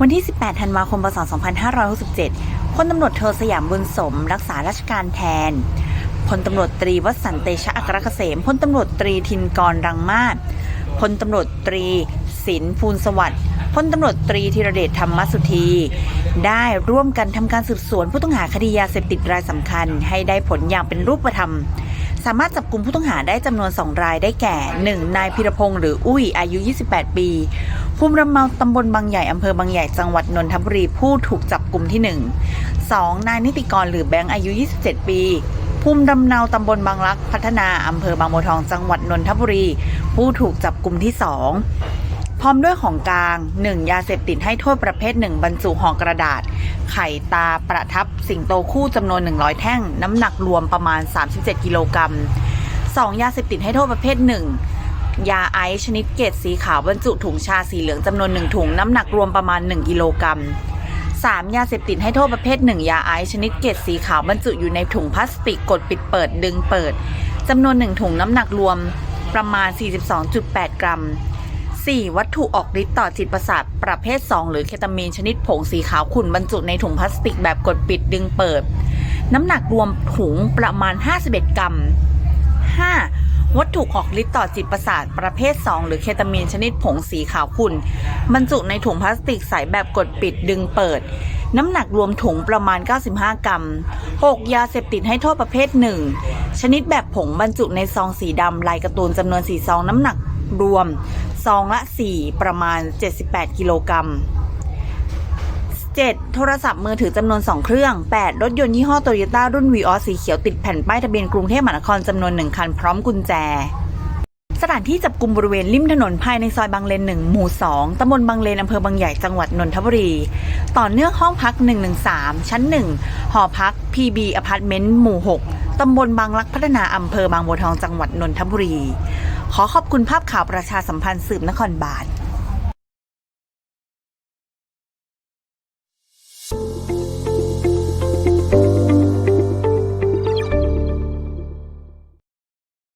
วันที่ 18 ธันวาคม พศ 2567พลตำรวจโทสยามบุญสม รักษาราชการแทนพลตำรวจตรีวสันเตชะอัครเกษมพลตำรวจตรีทินกรรังมาศพลตำรวจตรีศิลป์ภูลสวัสดิ์พลตำรวจตรีธีรเดชธรรมสุธี ได้ร่วมกันทำการสืบสวนผู้ต้องหาคดียาเสพติดรายสำคัญ ให้ได้ผลอย่างเป็นรูปธรรม สามารถจับกลุ่มผู้ต้องหาได้จำนวน 2 รายได้แก่ 1. นายพิรพงศ์หรืออุ้ยอายุ 28 ปีภูมิลำเนาตำบลบางใหญ่อำเภอบางใหญ่จังหวัดนนทบุรีผู้ถูกจับกลุ่มที่ 1 2. นายนิติกรหรือแบงค์อายุ 27 ปีภูมิลำเนาตำบลบางรักพัฒนาอำเภอบางบัวทองจังหวัดนนทบุรี ผู้ถูกจับกลุ่มที่ 2 ร้อมด้วยของกลาง 1. ยาเสพติดให้โทษประเภท1บรรจุห่อกระดาษ ไข่ตาประทับสิงโตคู่จำนวน 100 แท่ง น้ำหนักรวมประมาณ 37 กิโลกรัม 2. ยาเสพติดให้โทษประเภท1ยาไอซ์ชนิดเกรดสีขาวบรรจุถุงชาสีเหลืองจำนวน1ถุงน้ำหนักรวมประมาณ 1 กิโลกรัม 3. ยาเสพติดให้โทษประเภท 1 ยาไอซ์ชนิดเกรดสีขาวบรรจุอยู่ในถุงพลาสติกกดปิดเปิดดึงเปิดจำนวน 1 ถุงน้ำหนักรวมประมาณ 42.8 กรัม 4. วัตถุออกฤทธิ์ต่อจิตประสาทประเภท 2 หรือเคตามีนชนิดผงสีขาวขุ่นบรรจุในถุงพลาสติกแบบกดปิดดึงเปิด น้ำหนักรวมถุงประมาณ 51 กรัม 5. วัตถุออกฤทธิ์ต่อจิตประสาทประเภท 2 หรือเคตามีนชนิดผงสีขาวขุ่นบรรจุในถุงพลาสติกใสแบบกดปิดดึงเปิด น้ำหนักรวมถุงประมาณ 95 กรัม 6. ยาเสพติดให้โทษประเภท 1 ชนิดแบบผงบรรจุในซองสีดำลายการ์ตูนจำนวน4ซองน้ำหนัก รวมซองละ 4 ประมาณ 78 กิโลกรัม 7. โทรศัพท์มือถือจำนวน 2 เครื่อง 8. รถยนต์ยี่ห้อโตโยต้ารุ่นวีออสีเขียวติดแผ่นป้ายทะเบียนกรุงเทพมหานครจำนวน 1 คันพร้อมกุญแจ สถานที่จับกลุ่มบริเวณริมถนนภายในซอยบางเลน 1 หมู่ 2ตำบลบางเลนอำเภอบางใหญ่จังหวัดนนทบุรี ต่อเนื่องห้องพัก 113 ชั้น 1 หอพัก PB อพาร์ตเมนต์หมู่ 6 ตำบลบางรักพัฒนาอำเภอบางบัวทองจังหวัดนนทบุรี ขอขอบคุณภาพข่าวประชาสัมพันธ์สืบนครบาล